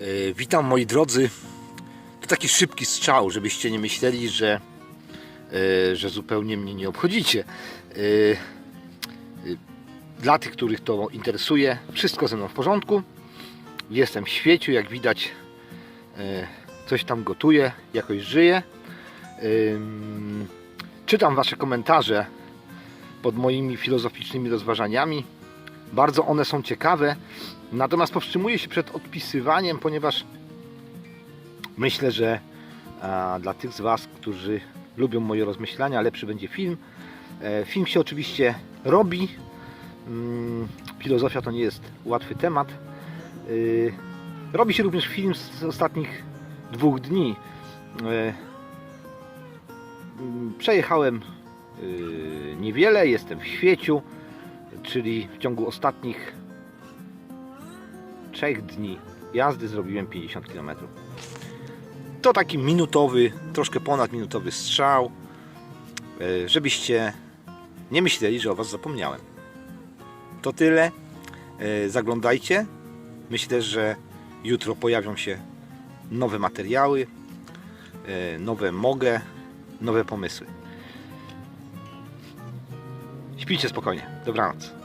E, Witam moi drodzy. To taki szybki strzał, żebyście nie myśleli, że, e, że zupełnie mnie nie obchodzicie. E, Dla tych, których to interesuje, wszystko ze mną w porządku. Jestem w świeciu, jak widać, coś tam gotuję, jakoś żyję. Czytam Wasze komentarze pod moimi filozoficznymi rozważaniami. Bardzo one są ciekawe, natomiast powstrzymuję się przed odpisywaniem, ponieważ myślę, że dla tych z Was, którzy lubią moje rozmyślania, lepszy będzie film. E, film się oczywiście robi. Mm, Filozofia to nie jest łatwy temat. Y, Robi się również film z ostatnich dwóch dni. E, mm, Przejechałem niewiele, jestem w świeciu, czyli w ciągu ostatnich trzech dni jazdy zrobiłem 50 km. To taki minutowy, troszkę ponad minutowy strzał, e, żebyście nie myśleli, że o Was zapomniałem. To tyle. E, Zaglądajcie. Myślę, że jutro pojawią się nowe materiały, e, nowe mogę, nowe pomysły. Śpijcie spokojnie. Dobranoc.